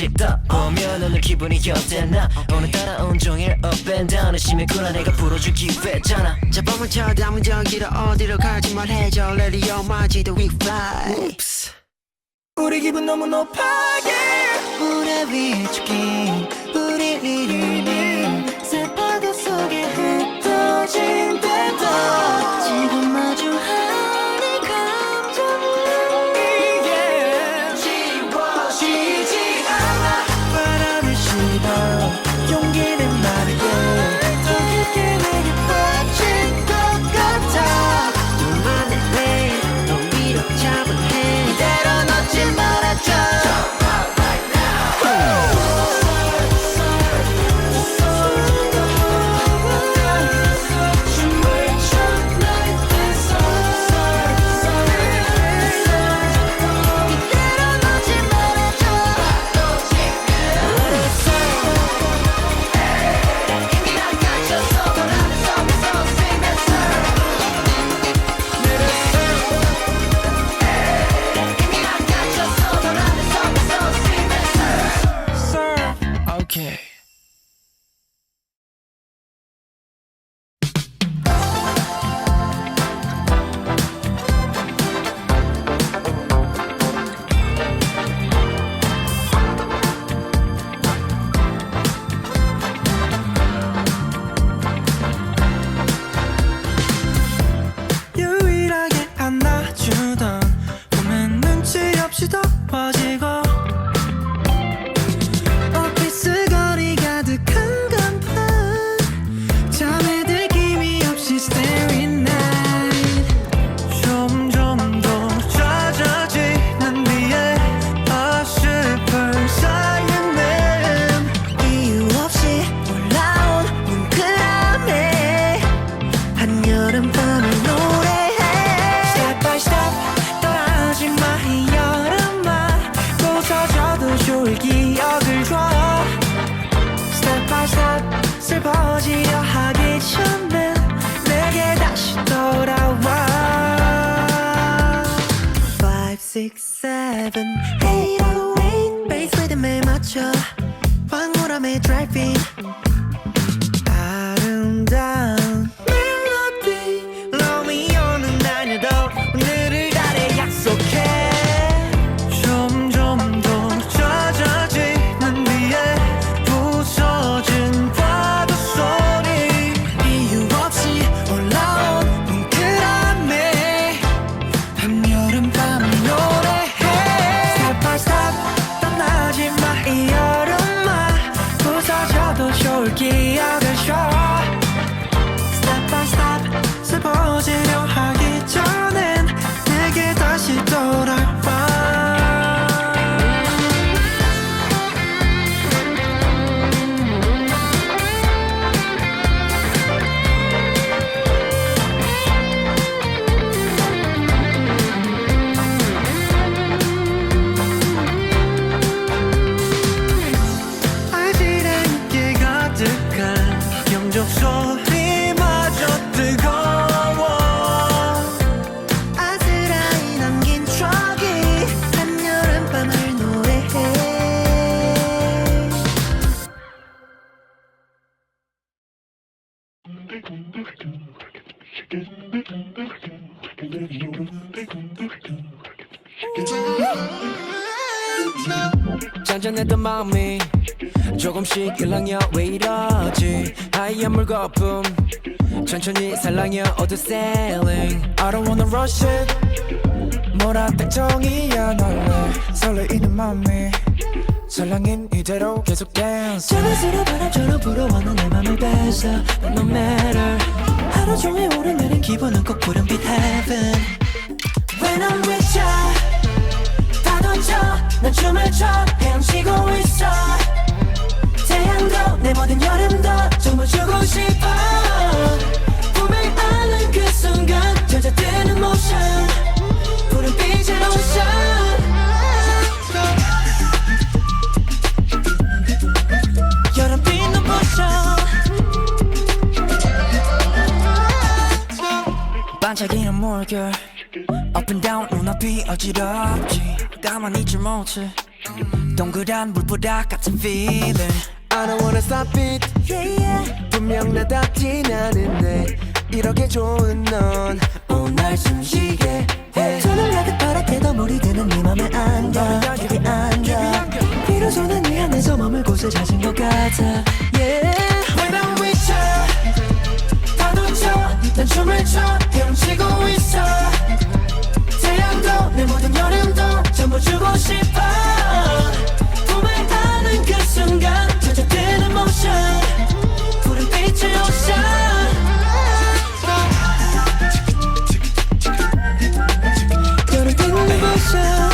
찍다 보면 오늘 기분이 어땠나? 오늘따라 온종일 up and down. 심했구나 내가 풀어줄 기회잖아. 자 뻥을 쳐 담은 저기로 어디로 갈지 말해줘. 레디오 마지도 we fly. Oops. 우리 기분 너무 높아게. 무대 위에 죽긴 우리 리듬 밤을 노래해. Step by step 떠나지 마이 여름아. 부서져도 좋을 기억을 줘. Step by step 슬퍼지려 하기 전에 내게 다시 돌아와. 5, 6, 7, 8, 8 베이스 리듬에 맞춰 잔잔했던 마음이 조금씩 일랑여 왜 이러지? 하얀 물거품 천천히 살랑여 어두 sailing. I don't wanna rush it. 뭐라 딱 정이야 널래 설레이는 맘이 설랑인 이대로 계속 dance 저녁으로 바람처럼 불어오는 내 맘을 뺏어. No matter. 하루 종일 오르내린 기분은 꼭 푸른빛 heaven. When I'm with ya 다 던져 난 춤을 춰 헤엄치고 있어. 태양도 내 모든 여름도 정말 주고 싶어. 꿈을 안는 그 순간 젖어드는 motion 푸른빛의 눈부셔. 반짝이는 물결 Up and down 눈앞이 어지럽지. 가만히 있질 못해. 동그란 물보다 같은 feeling. I don't wanna stop it. Yeah, yeah. 분명 나 답진 않은데. 이렇게 좋은 넌 오날 숨쉬게 해. 손을 가득 바라게도 물이 드는 네 맘에 안겨 여기 앉아. 비로소 난네 안에서 머물 곳을 찾은 것 같아 내 모든 여름도 전부 주고 싶어. 안은 그 순간 젖어드는 motion 푸른 빛의 ocean 열을 뜯는 motion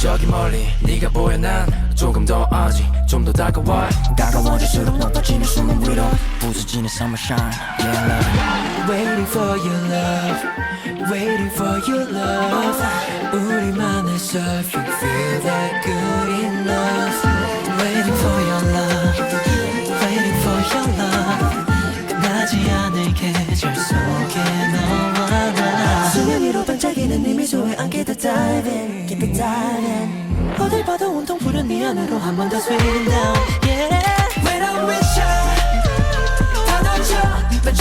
저기 멀리 네가 보여 난 조금 더 아직 좀 더 다가와. 다가워질수록 높아지는 숨은 위로 부서지는 summer shine yeah love Waiting for your love Waiting for your love 우리만의 surf You feel that good enough Waiting for your love Waiting for your love 끝나지 않을 계절 속에 너와 나 수면 위로 반짝이는 네 미소에 안게 더 dive in Keep it diving 어딜 봐도 온통 푸른 네 안으로 한 번 더 swing down yeah When I'm with you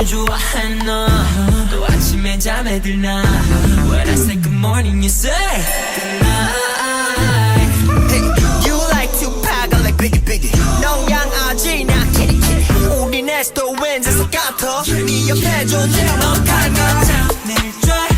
숨을 좋아해 너또 아침에 잠에 들나 When I say good morning you say good night You like Tupac, I like Biggie Biggie 농양아지 나 kitty kitty 우리 넷도 왠지서 같아 네 옆에 존재는 넌 갈까 창을 drive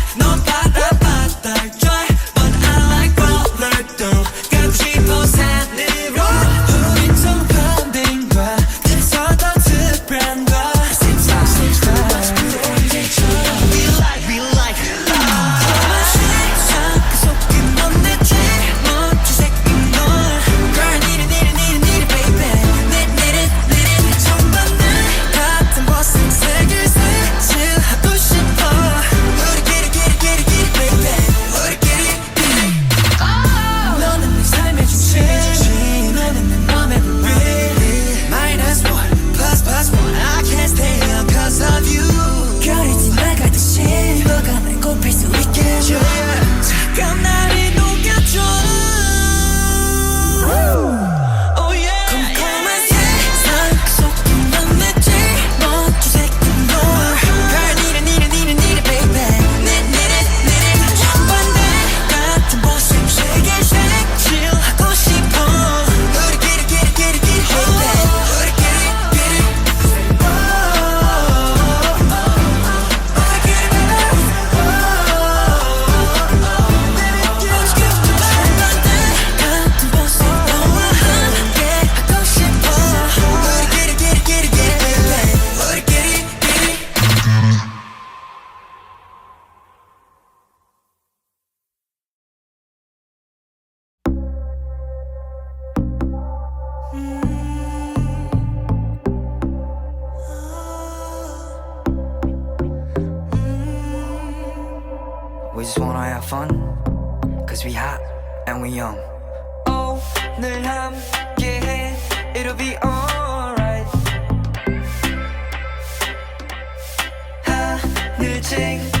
sing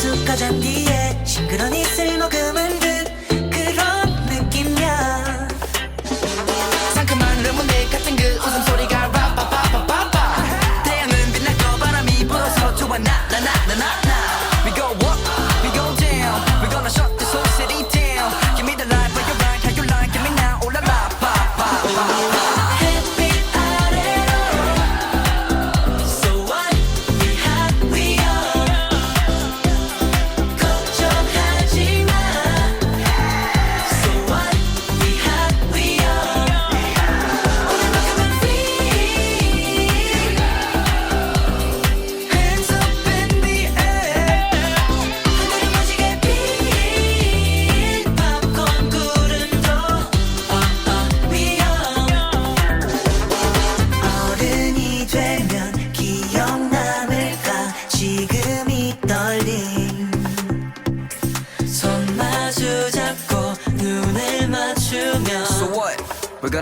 익숙한 잔디에 싱그러니 쓸먹음을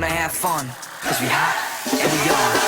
gonna have fun, cause we hot and we on.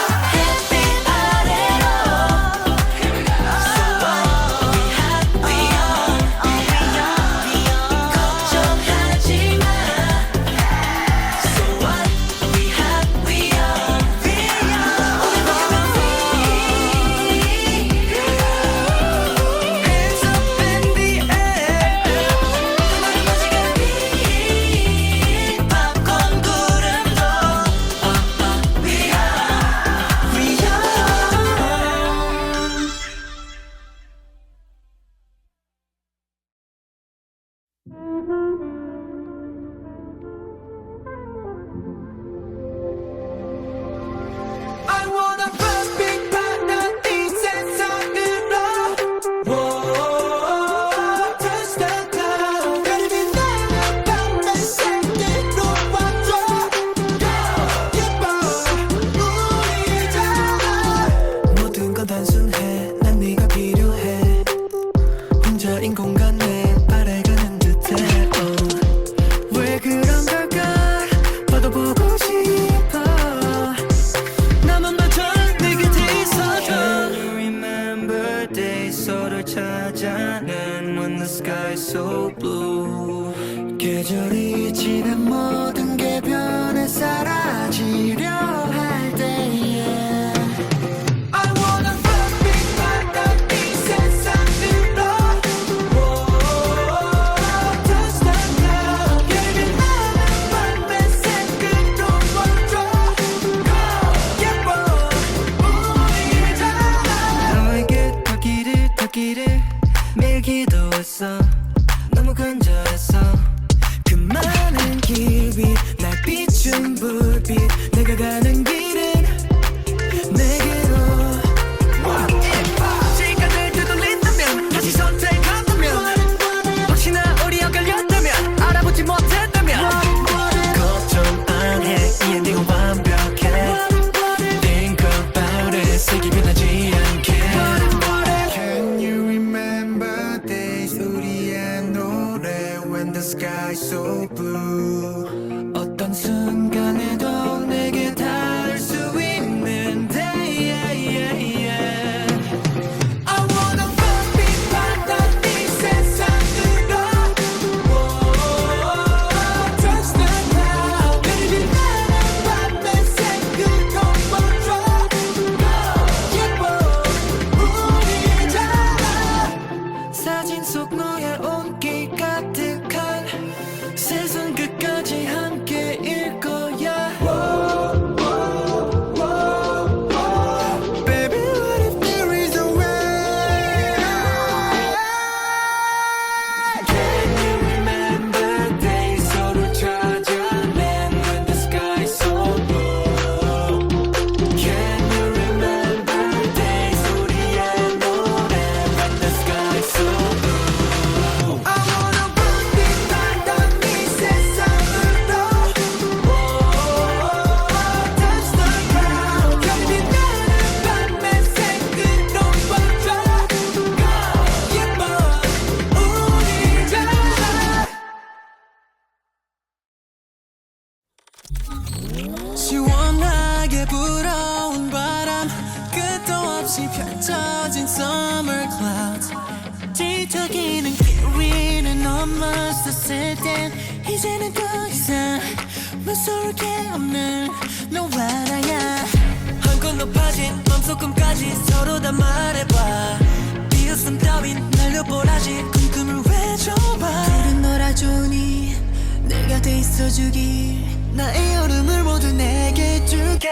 주길 나의 여름을 모두 내게 줄게.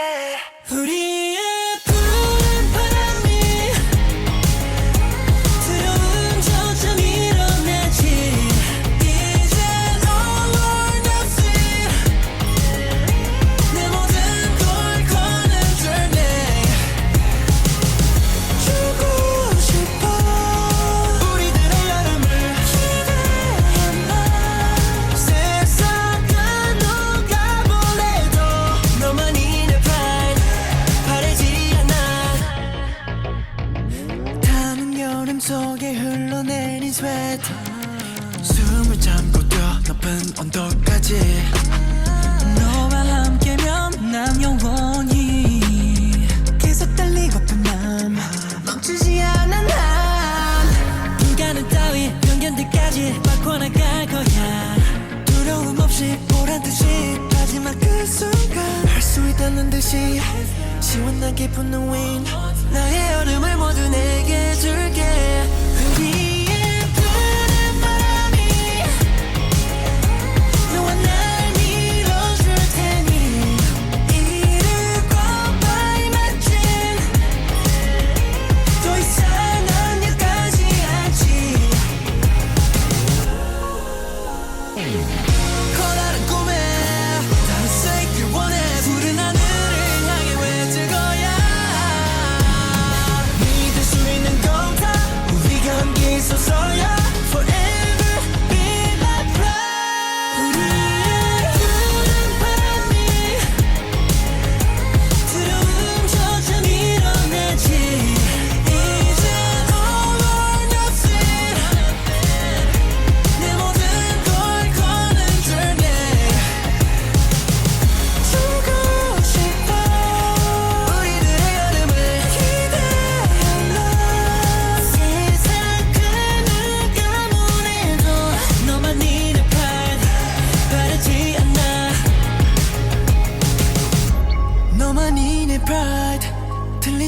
우리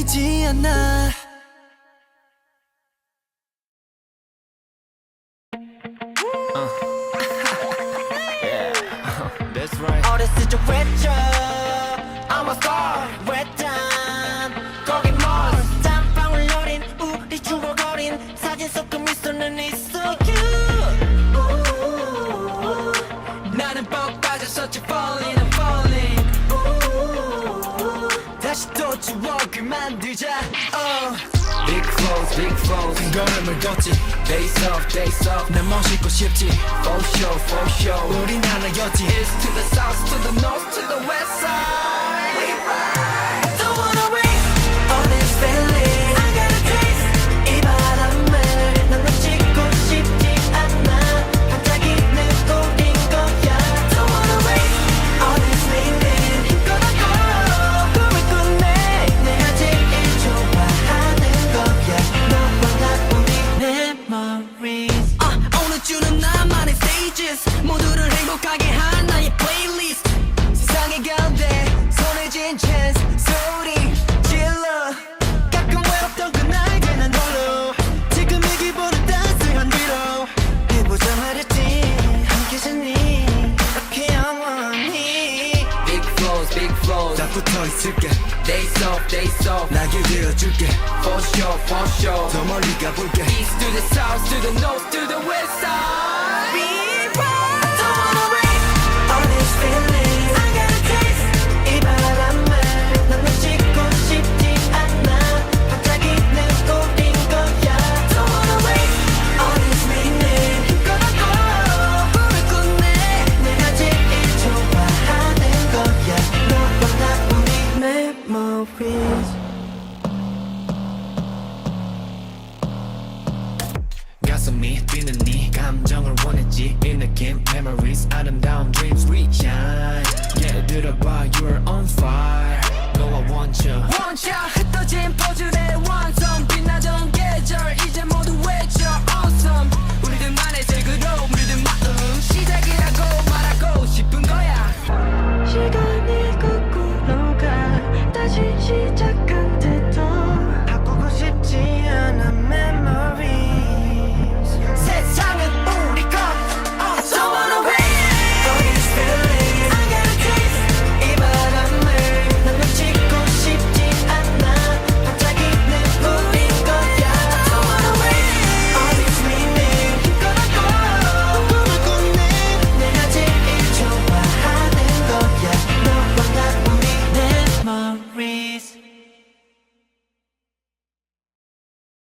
보이지 않아. Click flows 건강함을 걷지 Days off days off. 난 멋있고 싶지 For show for show. 우린 하나였지 East to the south to the north to the west side. For sure, for sure. 더 멀리 가볼게. East to the south, to the north, to the west side. In the game, memories 아름다운 dreams reshine yeah 들어봐 you're on fire. 너와 원쳐 원쳐 흩어진 포즈의 완성. 빛나